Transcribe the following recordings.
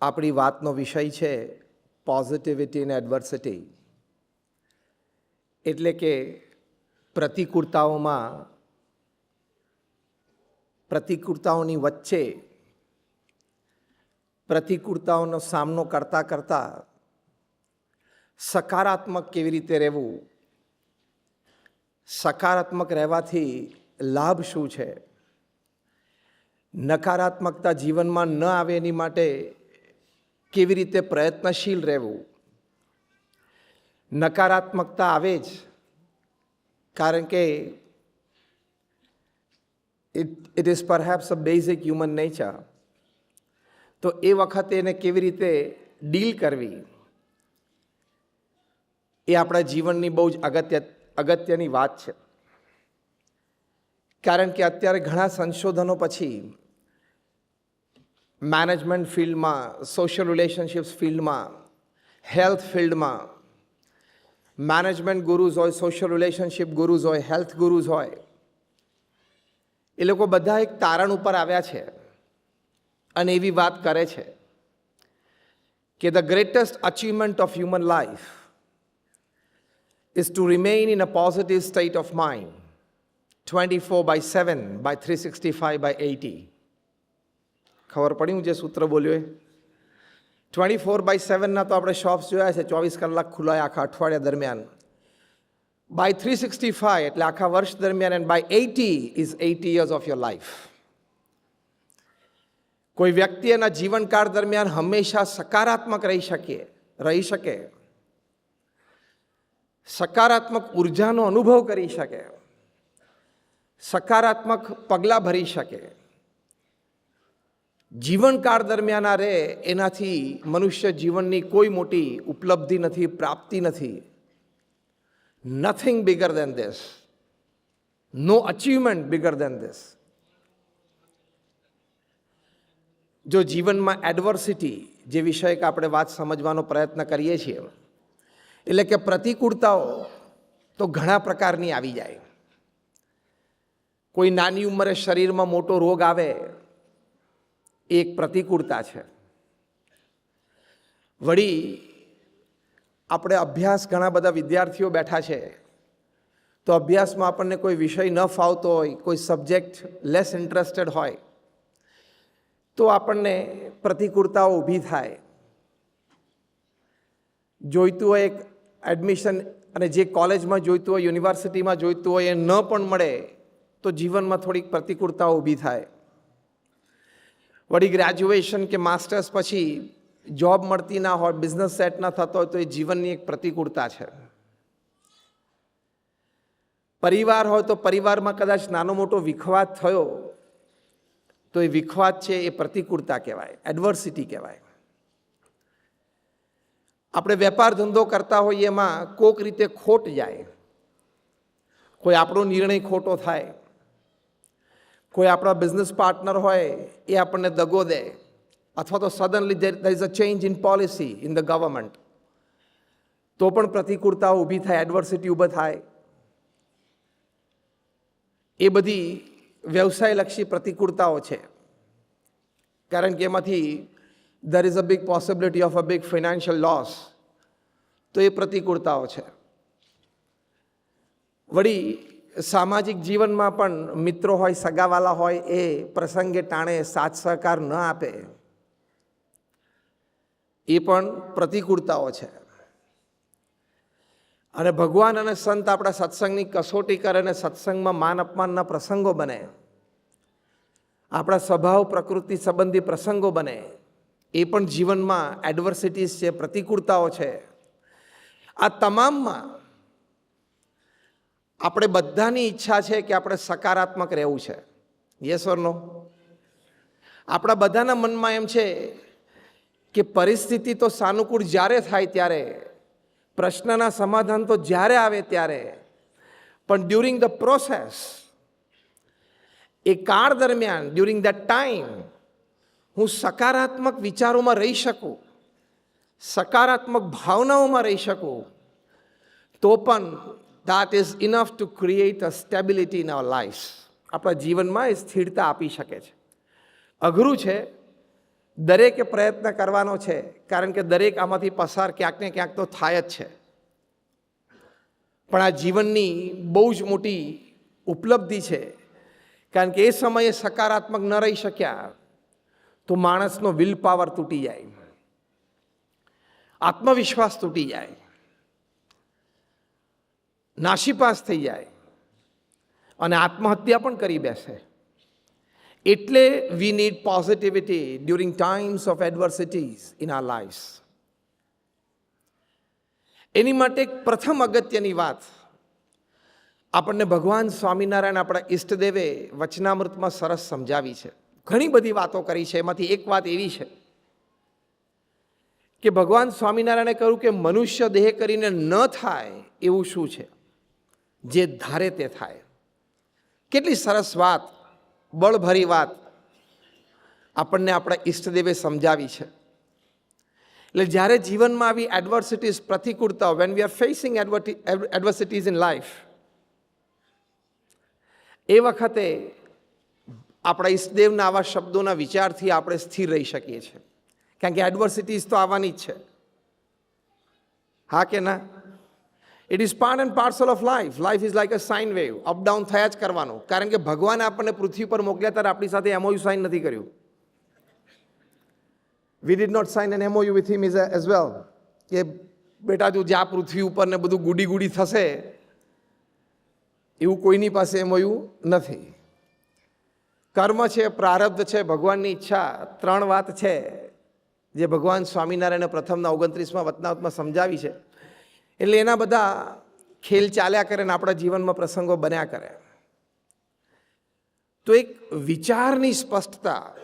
આપણી વાતનો વિષય છે પોઝિટિવિટી ઇન એડવર્સિટી એટલે કે પ્રતિકૂળતાઓમાં, પ્રતિકૂળતાઓની વચ્ચે પ્રતિકૂળતાઓનો સામનો કરતાં કરતાં સકારાત્મક કેવી રીતે રહેવું? સકારાત્મક રહેવાથી લાભ શું છે? નકારાત્મકતા જીવનમાં ન આવે એની માટે કેવી રીતે પ્રયત્નશીલ રહેવું? નકારાત્મકતા આવે જ. કારણ કે it it is perhaps a basic human nature તો એ વખતે એને કેવી રીતે ડીલ કરવી? એ આપણા જીવનની બહુ જ અગત્ય, અગત્યની વાત છે. કારણ કે અત્યારે ઘણા સંશોધનો પછી મેનેજમેન્ટ ફિલ્ડમાં સોશિયલ રિલેશનશિપ્સ ફિલ્ડમાં હેલ્થ ફિલ્ડમાં મેનેજમેન્ટ ગુરુઝ હોય સોશિયલ રિલેશનશિપ ગુરુઝ હોય હેલ્થ ગુરુઝ હોય, એ લોકો બધા એક તારણ ઉપર આવ્યા છે અને એવી વાત કરે છે કે the greatest achievement of human life is to remain in a positive state of mind 24 by 7 by 365 by 80 ખબર પડી હું જે સૂત્ર બોલ્યો એ? ટ્વેન્ટી ફોર બાય સેવનના તો આપણે શોપ્સ જોયા છે, ચોવીસ કલાક ખુલ્લા આખા અઠવાડિયા દરમિયાન. બાય થ્રી સિક્સટી ફાઈવ એટલે આખા વર્ષ દરમિયાન and by eighty is eighty years of your life કોઈ વ્યક્તિ એના જીવનકાળ દરમિયાન હંમેશા સકારાત્મક રહી શકે રહી શકે. સકારાત્મક ઉર્જાનો અનુભવ કરી શકે. સકારાત્મક પગલાં ભરી શકે. જીવનકાળ દરમિયાન આ રહે એનાથી મનુષ્ય જીવનની કોઈ મોટી ઉપલબ્ધિ નથી, પ્રાપ્તિ નથી. Nothing bigger than this no achievement bigger than this જો જીવનમાં એડવર્સિટી જે વિષય કે આપણે વાત સમજવાનો પ્રયત્ન કરીએ છીએ, એટલે કે પ્રતિકૂળતાઓ તો ઘણા પ્રકારની આવી જાય. કોઈ નાની ઉંમરે શરીરમાં મોટો રોગ આવે એ એક પ્રતિકૂળતા છે. વળી આપણે અભ્યાસ ઘણા બધા વિદ્યાર્થીઓ બેઠા છે. તો અભ્યાસમાં આપણને કોઈ વિષય ન ફાવતો હોય, કોઈ સબ્જેક્ટ લેસ ઇન્ટરેસ્ટેડ હોય, તો આપણને પ્રતિકૂળતાઓ ઊભી થાય. જોઈતું હોય એક એડમિશન અને જે કોલેજમાં જોઈતું હોય યુનિવર્સિટીમાં જોઈતું હોય એ ન પણ મળે, તો જીવનમાં થોડીક પ્રતિકૂળતાઓ ઊભી થાય. વળી ગ્રેજ્યુએશન કે માસ્ટર્સ પછી જોબ મળતી ના હોય બિઝનેસ સેટ ના થતો હોય તો એ જીવનની એક પ્રતિકૂળતા છે. પરિવાર હોય તો પરિવારમાં કદાચ નાનો મોટો વિખવાદ થયો, તો એ વિખવાદ છે એ પ્રતિકૂળતા કહેવાય એડવર્સિટી કહેવાય. આપણે વેપાર ધંધો કરતા હોઈએ એમાં કોક રીતે ખોટ જાય. કોઈ આપણો નિર્ણય ખોટો થાય કોઈ આપણા બિઝનેસ પાર્ટનર હોય, એ આપણને દગો દે. અથવા તો suddenly there is a change in policy in the government તો પણ પ્રતિકૂળતાઓ ઊભી થાય એડવર્સિટી ઊભા થાય. એ બધી વ્યવસાયલક્ષી પ્રતિકૂળતાઓ છે. કારણ કે એમાંથી there is a big possibility of a big financial loss તો એ પ્રતિકૂળતાઓ છે. વળી સામાજિક જીવનમાં પણ મિત્રો હોય, સગાવાલા હોય, એ પ્રસંગે ટાણે સાથ સહકાર ન આપે. એ પણ પ્રતિકૂળતાઓ છે. અને ભગવાન અને સંત આપણા સત્સંગની કસોટી કરે અને સત્સંગમાં માન અપમાનના પ્રસંગો બને. આપણા સ્વભાવ, પ્રકૃતિ સંબંધી પ્રસંગો બને. એ પણ જીવનમાં એડવર્સિટીઝ છે, પ્રતિકૂળતાઓ છે. આ તમામમાં આપણે બધાની ઈચ્છા છે કે આપણે સકારાત્મક રહેવું છે. યસ ઓર આપણા બધાના મનમાં એમ છે કે પરિસ્થિતિ તો સાનુકૂળ જ્યારે થાય ત્યારે, પ્રશ્નના સમાધાન તો જ્યારે આવે ત્યારે. પણ ડ્યુરિંગ ધ પ્રોસેસ એ કાળ દરમિયાન ડ્યુરિંગ ધ ટાઈમ હું સકારાત્મક વિચારોમાં રહી શકું, સકારાત્મક ભાવનાઓમાં રહી શકું, તો પણ that is enough to create a stability in our lives. આપણા જીવનમાં એ સ્થિરતા આપી શકે છે. અઘરું છે, દરેકે પ્રયત્ન કરવાનો છે, કારણ કે દરેક આમાંથી પસાર ક્યાંક ને ક્યાંક તો થાય જ છે. પણ આ જીવનની બહુ જ મોટી ઉપલબ્ધિ છે, કારણ કે એ સમયે સકારાત્મક ન રહી શક્યા તો માણસનો વિલ પાવર તૂટી જાય. આત્મવિશ્વાસ તૂટી જાય. નાશીપાસ થઈ જાય. અને આત્મહત્યા પણ કરી બેસે. એટલે we need positivity during times of adversities in our life એની માટે એક પ્રથમ અગત્યની વાત. આપણને ભગવાન સ્વામિનારાયણ આપણા ઈષ્ટદેવે વચનામૃતમાં સરસ સમજાવી છે. ઘણી બધી વાતો કરી છે. એમાંથી એક વાત એવી છે કે ભગવાન સ્વામિનારાયણે કહ્યું કે મનુષ્ય દેહ કરીને ન થાય એવું શું છે? જે ધારે તે થાય. કેટલી સરસ વાત, બળભરી વાત આપણને આપણા ઈષ્ટદેવે સમજાવી છે. એટલે જ્યારે જીવનમાં આવી adversities પ્રતિકૂળતા when we are facing adversities in life એ વખતે આપણા ઈષ્ટદેવના આવા શબ્દોના વિચારથી આપણે સ્થિર રહી શકીએ છીએ. કારણ કે એડવર્સિટીઝ તો આવવાની જ છે. હા કે ના? It is part and parcel of life life is like a sine wave up down થયા જ કરવાનું. કારણ કે ભગવાને આપણને પૃથ્વી પર મોકલ્યા ત્યારે આપણી સાથે એમઓયુ સાઇન નથી કર્યું. We did not sign an MOU with him is as well કે બેટા, તું જ્યાં પૃથ્વી ઉપર ને બધું ગુડી ગુડી થશે, એવું કોઈની પાસે એમઓયુ નથી. કર્મ છે, પ્રારબ્ધ છે, ભગવાનની ઈચ્છા, ત્રણ વાત છે, જે ભગવાન સ્વામિનારાયણે પ્રથમના ઓગણત્રીસમાં વતનાવતમાં સમજાવી છે. એટલે એના બધા ખેલ ચાલ્યા કરે ને આપણા જીવનમાં પ્રસંગો બન્યા કરે. તો એક વિચારની સ્પષ્ટતા,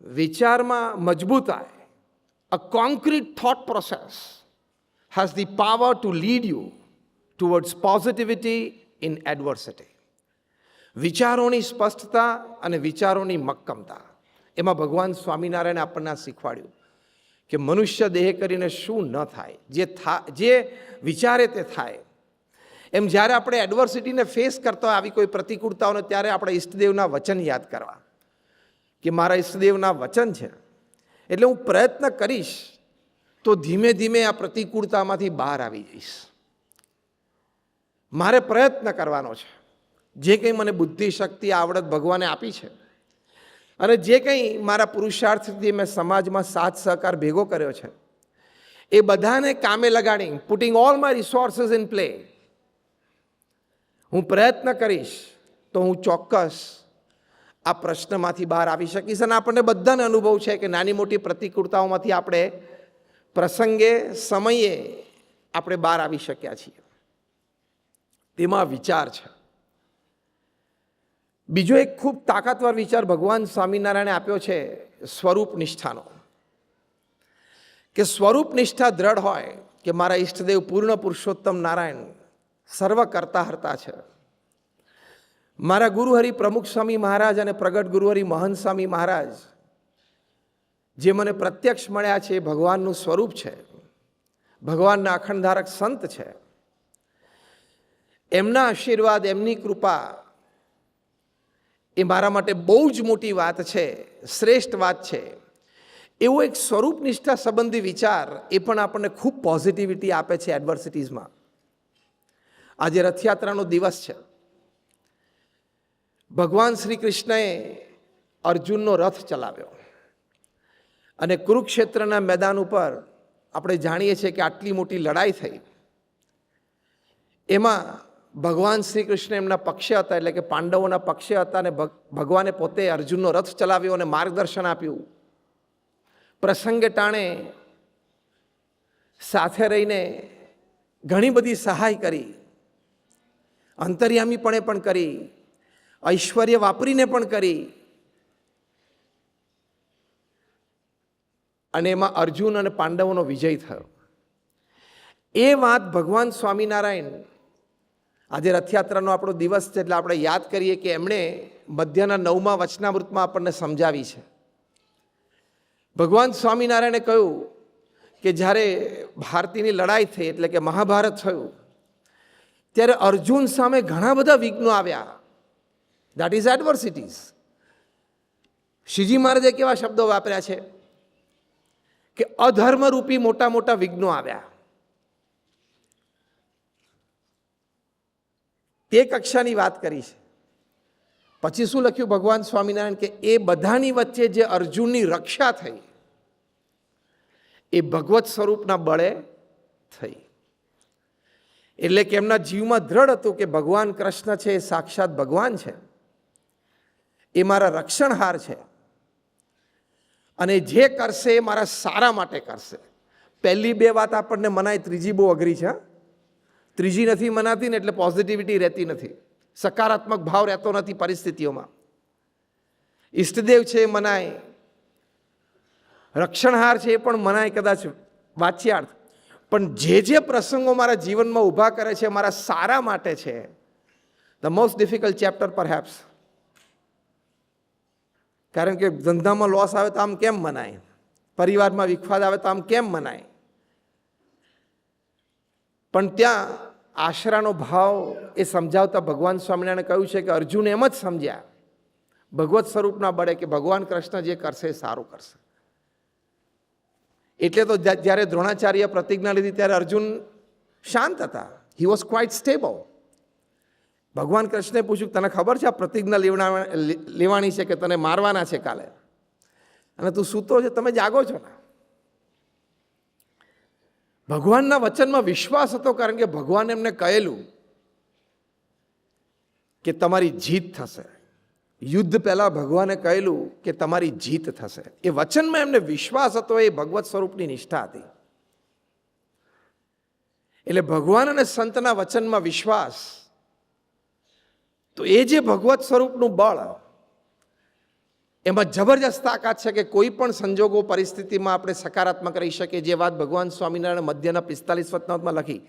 વિચારમાં મજબૂતાઈ a concrete thought process has the power to lead you towards positivity in adversity વિચારોની સ્પષ્ટતા અને વિચારોની મક્કમતા. એમાં ભગવાન સ્વામિનારાયણે આપણને શીખવાડ્યું. કે મનુષ્ય દેહ કરીને શું ન થાય? જે થા, જે વિચારે તે થાય. એમ જ્યારે આપણે એડવર્સિટીને ફેસ કરતા આવી કોઈ પ્રતિકૂળતાઓને ત્યારે આપણે ઈષ્ટદેવના વચન યાદ કરવા. કે મારા ઈષ્ટદેવના વચન છે. એટલે હું પ્રયત્ન કરીશ તો ધીમે ધીમે આ પ્રતિકૂળતામાંથી બહાર આવી જઈશ. મારે પ્રયત્ન કરવાનો છે. જે કંઈ મને બુદ્ધિ શક્તિ આવડત ભગવાને આપી છે અને જે કંઈ મારા પુરુષાર્થથી મેં સમાજમાં સાથ સહકાર ભેગો કર્યો છે, એ બધાને કામે લગાડી putting all my resources in play હું પ્રયત્ન કરીશ તો હું ચોક્કસ આ પ્રશ્નમાંથી બહાર આવી શકીશ અને આપણને બધાને અનુભવ છે કે નાની મોટી પ્રતિકૂળતાઓમાંથી આપણે પ્રસંગે, સમયે આપણે બહાર આવી શક્યા છીએ. તેમાં વિચાર છે. બીજો એક ખૂબ તાકાતવર વિચાર ભગવાન સ્વામિનારાયણે આપ્યો છે, સ્વરૂપ નિષ્ઠાનો. કે સ્વરૂપ નિષ્ઠા દ્રઢ હોય કે મારા ઈષ્ટદેવ પૂર્ણ પુરુષોત્તમ નારાયણ સર્વ કરતા હરતા છે. મારા ગુરુહરિ પ્રમુખ સ્વામી મહારાજ અને પ્રગટ ગુરુહરિ મહંત સ્વામી મહારાજ જે મને પ્રત્યક્ષ મળ્યા છે એ ભગવાનનું સ્વરૂપ છે. ભગવાનના અખંડધારક સંત છે. એમના આશીર્વાદ, એમની કૃપા એ મારા માટે બહુ જ મોટી વાત છે, શ્રેષ્ઠ વાત છે. એવો એક સ્વરૂપ નિષ્ઠા સંબંધી વિચાર એ પણ આપણને ખૂબ પોઝિટિવિટી આપે છે એડવર્સિટીઝમાં આજે રથયાત્રાનો દિવસ છે. ભગવાન શ્રી કૃષ્ણએ અર્જુનનો રથ ચલાવ્યો. અને કુરુક્ષેત્રના મેદાન ઉપર આપણે જાણીએ છીએ કે આટલી મોટી લડાઈ થઈ. એમાં ભગવાન શ્રી કૃષ્ણ એમના પક્ષે હતા, એટલે કે પાંડવોના પક્ષે હતા અને ભગ- ભગવાને પોતે અર્જુનનો રથ ચલાવ્યો અને માર્ગદર્શન આપ્યું. પ્રસંગે ટાણે સાથે રહીને ઘણી બધી સહાય કરી, અંતર્યામીપણે પણ કરી, ઐશ્વર્ય વાપરીને પણ કરી. અને એમાં અર્જુન અને પાંડવોનો વિજય થયો. એ વાત ભગવાન સ્વામિનારાયણ આજે રથયાત્રાનો આપણો દિવસ છે એટલે આપણે યાદ કરીએ કે એમણે મધ્યના નવમાં વચનામૃતમાં આપણને સમજાવી છે. ભગવાન સ્વામિનારાયણે કહ્યું કે જ્યારે ભારતીની લડાઈ થઈ એટલે કે મહાભારત થયું, ત્યારે અર્જુન સામે ઘણા બધા વિઘ્નો આવ્યા. દેટ ઇઝ એડવર્સિટીઝ શ્રીજી મહારાજે કેવા શબ્દો વાપર્યા છે? કે અધર્મરૂપી મોટા મોટા વિઘ્નો આવ્યા. તે કક્ષાની વાત કરી છે. પછી શું લખ્યું? ભગવાન સ્વામિનારાયણ કે એ બધાની વચ્ચે જે અર્જુનની રક્ષા થઈ, એ ભગવત સ્વરૂપના બળે થઈ. એટલે કે એમના જીવમાં દ્રઢ હતું કે ભગવાન કૃષ્ણ છે, એ સાક્ષાત ભગવાન છે. એ મારા રક્ષણહાર છે. અને જે કરશે એ મારા સારા માટે કરશે. પહેલી બે વાત આપણને મનાય, ત્રીજી બહુ અઘરી છે, હા? ત્રીજી નથી મનાતી ને એટલે પોઝિટિવિટી રહેતી નથી. સકારાત્મક ભાવ રહેતો નથી પરિસ્થિતિઓમાં. ઈષ્ટદેવ છે એ મનાય. રક્ષણહાર છે એ પણ મનાય કદાચ વાચ્યાર્થ. પણ જે જે પ્રસંગો મારા જીવનમાં ઊભા કરે છે, મારા સારા માટે છે ધ મોસ્ટ ડિફિકલ્ટ ચેપ્ટર પર હેપ્સ કારણ કે ધંધામાં લોસ આવે તો આમ કેમ મનાય? પરિવારમાં વિખવાદ આવે તો આમ કેમ મનાય? પણ ત્યાં આશરાનો ભાવ એ સમજાવતા ભગવાન સ્વામિનારાયણે કહ્યું છે કે અર્જુન એમ જ સમજ્યા. ભગવત સ્વરૂપના બળે કે ભગવાન કૃષ્ણ જે કરશે એ સારું કરશે. એટલે તો જ્યારે દ્રોણાચાર્ય પ્રતિજ્ઞા લીધી ત્યારે અર્જુન શાંત હતા. હી વોઝ ક્વાઇટ સ્ટેબલ ભગવાન કૃષ્ણે પૂછ્યું, તને ખબર છે આ પ્રતિજ્ઞા લેવડા લેવાની છે કે તને મારવાના છે કાલે? અને તું સૂતો છે, તમે જાગો છો ને? ભગવાનના વચનમાં વિશ્વાસ હતો કારણ કે ભગવાન એમને કહેલું કે તમારી જીત થશે. યુદ્ધ પહેલાં ભગવાને કહેલું કે તમારી જીત થશે. એ વચનમાં એમને વિશ્વાસ હતો, એ ભગવત સ્વરૂપની નિષ્ઠા હતી. એટલે ભગવાન અને સંતના વચનમાં વિશ્વાસ. તો એ જે ભગવત સ્વરૂપનું બળ એમાં જબરજસ્ત તાકાત છે કે કોઈ પણ સંજોગો પરિસ્થિતિમાં આપણે સકારાત્મક રહી શકીએ જે વાત ભગવાન સ્વામિનારાયણ મધ્યના પિસ્તાલીસ વતનામાં લખી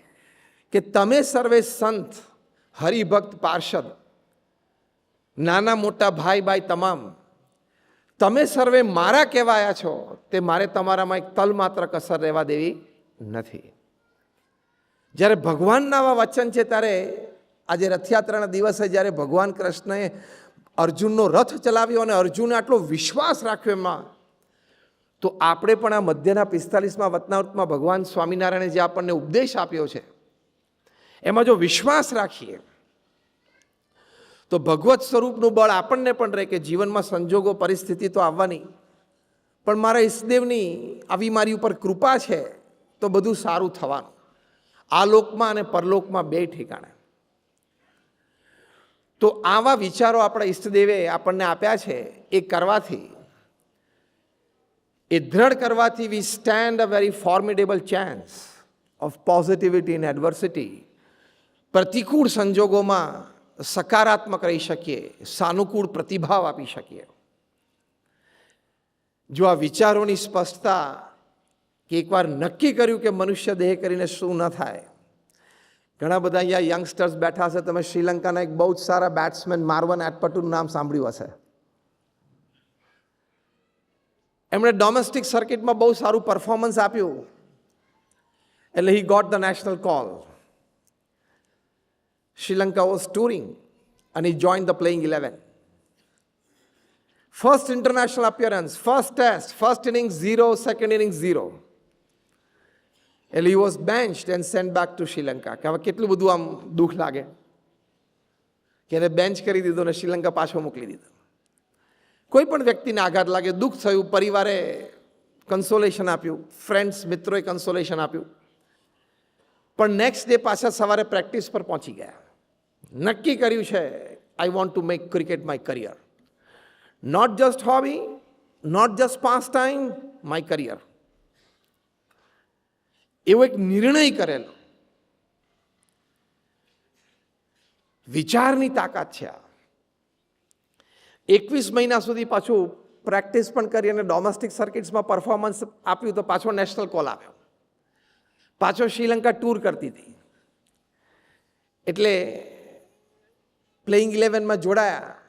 કે તમે સર્વે સંત, હરિભક્ત, પાર્ષદ, નાના મોટા ભાઈ ભાઈ તમામ, તમે સર્વે મારા કહેવાયા છો, તે મારે તમારામાં એક તલ માત્ર કસર રહેવા દેવી નથી. જ્યારે ભગવાનના આવા વચન છે, ત્યારે આજે રથયાત્રાના દિવસે જ્યારે ભગવાન કૃષ્ણએ અર્જુનનો રથ ચલાવ્યો અને અર્જુને આટલો વિશ્વાસ રાખ્યો એમાં. તો આપણે પણ આ મધ્યના પિસ્તાલીસમાં વતનાવૃતમાં ભગવાન સ્વામિનારાયણે જે આપણને ઉપદેશ આપ્યો છે, એમાં જો વિશ્વાસ રાખીએ, તો ભગવત સ્વરૂપનું બળ આપણને પણ રહે કે જીવનમાં સંજોગો, પરિસ્થિતિ તો આવવાની. પણ મારા ઈષ્ટદેવની આવી મારી ઉપર કૃપા છે, તો બધું સારું થવાનું. આ લોકમાં અને પરલોકમાં બે ઠેકાણે. તો આવા વિચારો આપણા ઈષ્ટદેવે આપણને આપ્યા છે, એ કરવાથી. એ દ્રઢ કરવાથી we stand a very formidable chance of positivity in adversity પ્રતિકૂળ સંજોગોમાં સકારાત્મક રહી શકીએ, સાનુકૂળ પ્રતિભાવ આપી શકીએ. જો આ વિચારોની સ્પષ્ટતા કે એકવાર નક્કી કર્યું કે મનુષ્ય દેહ કરીને શું ન થાય ઘણા બધા અહીંયા યંગસ્ટર્સ બેઠા હશે તમે શ્રીલંકાના એક બહુ જ સારા બેટ્સમેન માર્વન એટપટુનું નામ સાંભળ્યું હશે એમણે ડોમેસ્ટિક સર્કિટમાં બહુ સારું પરફોર્મન્સ આપ્યું એટલે he got the national call Sri Lanka was touring અને he joined the playing 11. First international appearance, first test, first innings zero, second innings zero. એટલે he was benched and send back to Sri Lanka કે હવે કેટલું બધું આમ દુઃખ લાગે? કે એને બેન્ચ કરી દીધો ને શ્રીલંકા પાછો મોકલી દીધો. કોઈ પણ વ્યક્તિને આઘાત લાગે, દુઃખ થયું, પરિવારે કન્સોલેશન આપ્યું ફ્રેન્ડ્સ મિત્રોએ કન્સોલેશન આપ્યું. પણ નેક્સ્ટ ડે પાછા સવારે પ્રેક્ટિસ પર પહોંચી ગયા. નક્કી કર્યું છે I want to make cricket my career not just hobby not just pastime my career એવો એક નિર્ણય કરેલો. વિચારની તાકાત છે આ. એકવીસ મહિના સુધી પાછું પ્રેક્ટિસ પણ કરી અને ડોમેસ્ટિક સર્કિટ્સમાં પરફોર્મન્સ આપ્યું તો પાછો નેશનલ કોલ આવ્યો. પાછો શ્રીલંકા ટૂર કરતી હતી. એટલે પ્લેઇંગ ઇલેવનમાં જોડાયા.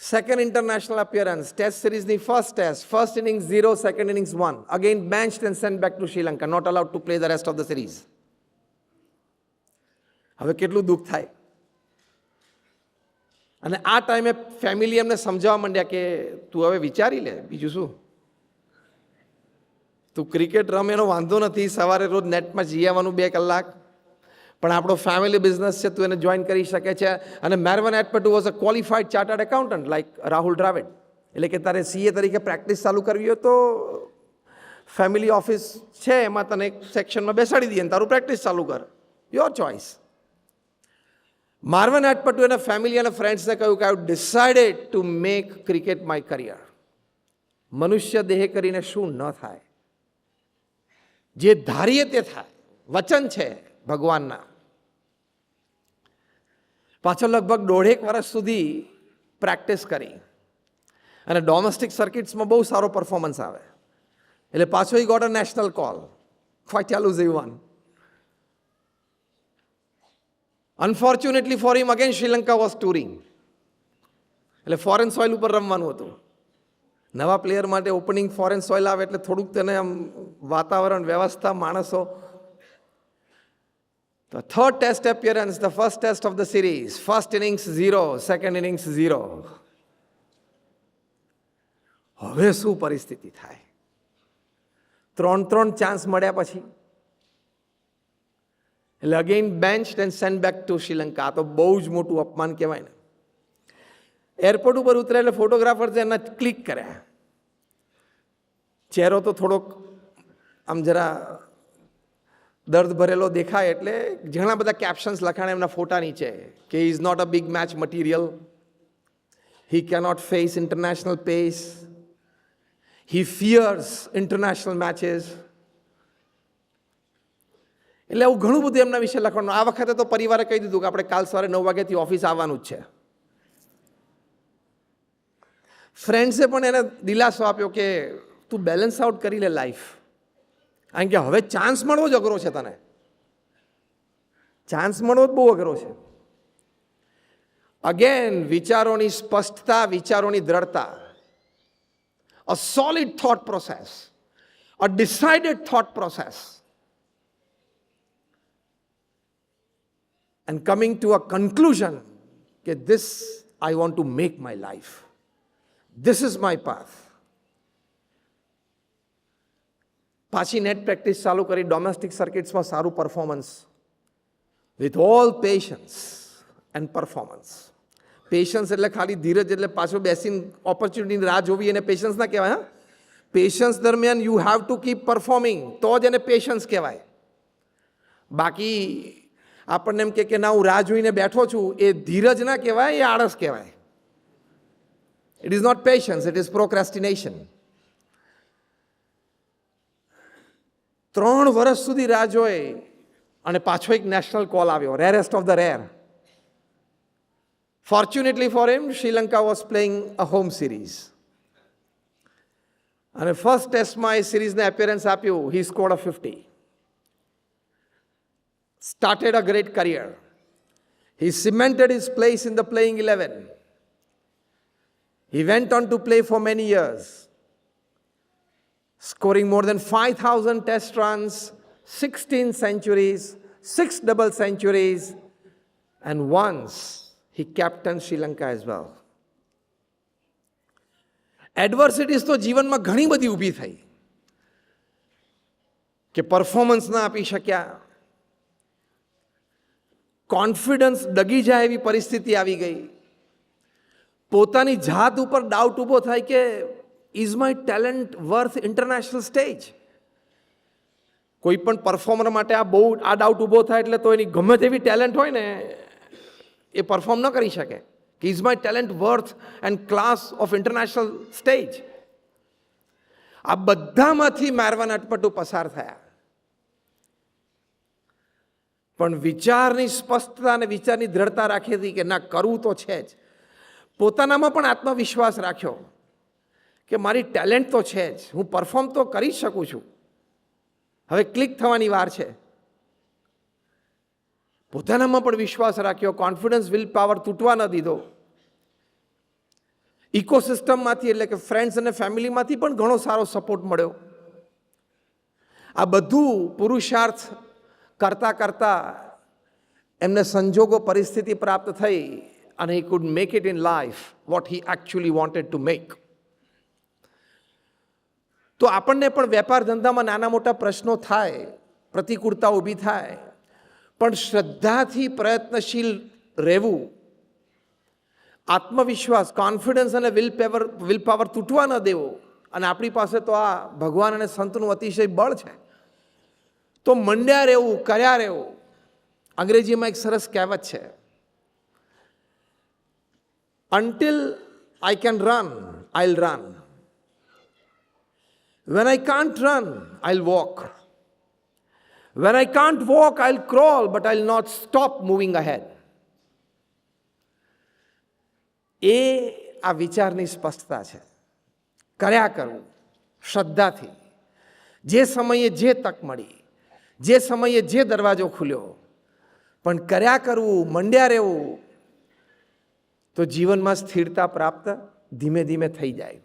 Second international appearance test સિરીઝની first test first innings zero second innings one again bench and send back to Sri Lanka not allowed to play the rest of the series હવે કેટલું દુઃખ થાય? અને આ ટાઈમે ફેમિલી એમને સમજાવવા માંડ્યા કે, તું હવે વિચારી લે, બીજું શું? તું ક્રિકેટ રમે એનો વાંધો નથી. સવારે રોજ નેટમાં જઈ આવવાનું બે કલાક. પણ આપણો ફેમિલી બિઝનેસ છે, તું એને જોઈન કરી શકે છે. અને Marvan Atapattu was a qualified chartered accountant like Rahul Dravid. એટલે કે તારે સીએ તરીકે પ્રેક્ટિસ ચાલુ કરવી હોય તો ફેમિલી ઓફિસ છે, એમાં તને એક સેક્શનમાં બેસાડી દઈએ તારું પ્રેક્ટિસ ચાલુ કર. યોર ચોઇસ માર્વન એટપટુ એના ફેમિલી અને ફ્રેન્ડ્સને કહ્યું કે I decided to make cricket my career મનુષ્ય દેહ કરીને શું ન થાય? જે ધારીએ તે થાય. વચન છે ભગવાનના. પાછળ લગભગ દોઢેક વર્ષ સુધી પ્રેક્ટિસ કરી. અને ડોમેસ્ટિક સર્કિટ્સમાં બહુ સારો પરફોર્મન્સ આવે. એટલે પાછો ઈ got a national call quite ચાલુ one unfortunately for him again Sri Lanka was touring એટલે ફોરેન સોઇલ ઉપર રમવાનું હતું. નવા પ્લેયર માટે ઓપનિંગ ફોરેન સોઇલ આવે એટલે થોડુંક તેને આમ વાતાવરણ, વ્યવસ્થા, માણસો The third test appearance, the first test of the series, first innings zero, second innings zero. હવે શું પરિસ્થિતિ થાય? ત્રણ ત્રણ ચાન્સ મળ્યા પછી? એટલે again bench and send back to Sri Lanka તો બહુ જ મોટું અપમાન કહેવાય ને. એરપોર્ટ ઉપર ઉતરે એટલે ફોટોગ્રાફર્સે એના ક્લિક કર્યા. ચહેરો તો થોડોક આમ જરા દર્દ ભરેલો દેખાય એટલે ઘણા બધા કેપ્શન્સ લખાણ એમના ફોટા નીચે કે is not a big match material he cannot face international pace he fears international matches એટલે એવું ઘણું બધું એમના વિશે લખવાનું. આ વખતે તો પરિવારે કહી દીધું કે આપણે કાલ સવારે નવ વાગ્યાથી ઓફિસ આવવાનું જ છે. ફ્રેન્ડ્સે પણ એને દિલાસો આપ્યો કે તું બેલેન્સ આઉટ કરી લે લાઈફ કારણ કે હવે ચાન્સ મળવો જ અઘરો છે તને. ચાન્સ મળવો જ બહુ અઘરો છે. અગેન વિચારોની સ્પષ્ટતા, વિચારોની દ્રઢતા. A solid thought process a decided thought process and coming to a conclusion કે this I want to make my life this is my path. પાછી નેટ પ્રેક્ટિસ ચાલુ કરી ડોમેસ્ટિક સર્કિટ્સમાં સારું performance with all patience and performance patience એટલે ખાલી ધીરજ એટલે પાછો બેસીને ઓપોર્ચ્યુનિટીની રાહ જોવી એને પેશન્સ ના કહેવાય, હા? પેશન્સ દરમિયાન you have to keep performing તો જ એને પેશન્સ કહેવાય. બાકી આપણને એમ કે કે ના, હું રાહ જોઈને બેઠો છું, એ ધીરજ ના કહેવાય, એ આળસ કહેવાય. It is not patience it is procrastination ત્રણ વર્ષ સુધી રાહ જોઈ અને પાછો એક નેશનલ કોલ આવ્યો rarest of the rare fortunately for him Sri Lanka was playing a home series અને ફર્સ્ટ ટેસ્ટમાં એ સિરીઝને એપિયરન્સ આપ્યું he scored a fifty started a great career. He cemented his place in the playing 11. He went on to play for many years, scoring more than 5,000 test runs, 16 centuries, six double centuries, and once he captained Sri Lanka as well. એડવર્સિટીઝ તો જીવનમાં ઘણી બધી ઊભી થઈ કે performance ના આપી શક્યા કોન્ફિડન્સ ડગી જાય એવી પરિસ્થિતિ આવી ગઈ પોતાની જાત ઉપર ડાઉટ ઊભો થાય કે is my talent worth international stage કોઈ પણ પરફોર્મર માટે આ બહુ આ ડાઉટ ઊભો થાય એટલે તો એની ગમે તેવી ટેલેન્ટ હોય ને, એ પરફોર્મ ન કરી શકે. કે is my talent worth and class of international stage આ બધામાંથી મારવાના અટપટું પસાર થયા. પણ વિચારની સ્પષ્ટતા અને વિચારની દ્રઢતા રાખી હતી કે ના, કરવું તો છે જ. પોતાનામાં પણ આત્મવિશ્વાસ રાખ્યો. કે મારી ટેલેન્ટ તો છે જ, હું પરફોર્મ તો કરી જ શકું છું. હવે ક્લિક થવાની વાર છે. પોતાનામાં પણ વિશ્વાસ રાખ્યો, કોન્ફિડન્સ, વિલ પાવર તૂટવા ન દીધો. ઇકોસિસ્ટમમાંથી એટલે કે ફ્રેન્ડ્સ અને ફેમિલીમાંથી પણ ઘણો સારો સપોર્ટ મળ્યો. આ બધું પુરુષાર્થ કરતાં કરતાં એમને સંજોગો, પરિસ્થિતિ પ્રાપ્ત થઈ અને he could make it in life what he actually wanted to make. તો આપણને પણ વેપાર ધંધામાં નાના મોટા પ્રશ્નો થાય, પ્રતિકૂળતા ઊભી થાય. પણ શ્રદ્ધાથી પ્રયત્નશીલ રહેવું, આત્મવિશ્વાસ કોન્ફિડન્સ અને વિલ પેવર વિલ પાવર તૂટવા ન દેવો. અને આપણી પાસે તો આ ભગવાન અને સંતનું અતિશય બળ છે. તો મંડ્યા રહેવું, કર્યા રહેવું. અંગ્રેજીમાં એક સરસ કહેવત છે. Until I can run I'll run when I can't run I'll walk When I can't walk I'll crawl but I'll not stop moving ahead. એ આ વિચારની સ્પષ્ટતા છે. કર્યા કરવું શ્રદ્ધાથી. જે સમયે જે તક મળી, જે સમયે જે દરવાજો ખુલ્યો, પણ કર્યા કરવું મંડ્યા રહેવું, તો જીવનમાં સ્થિરતા પ્રાપ્ત ધીમે ધીમે થઈ જાય.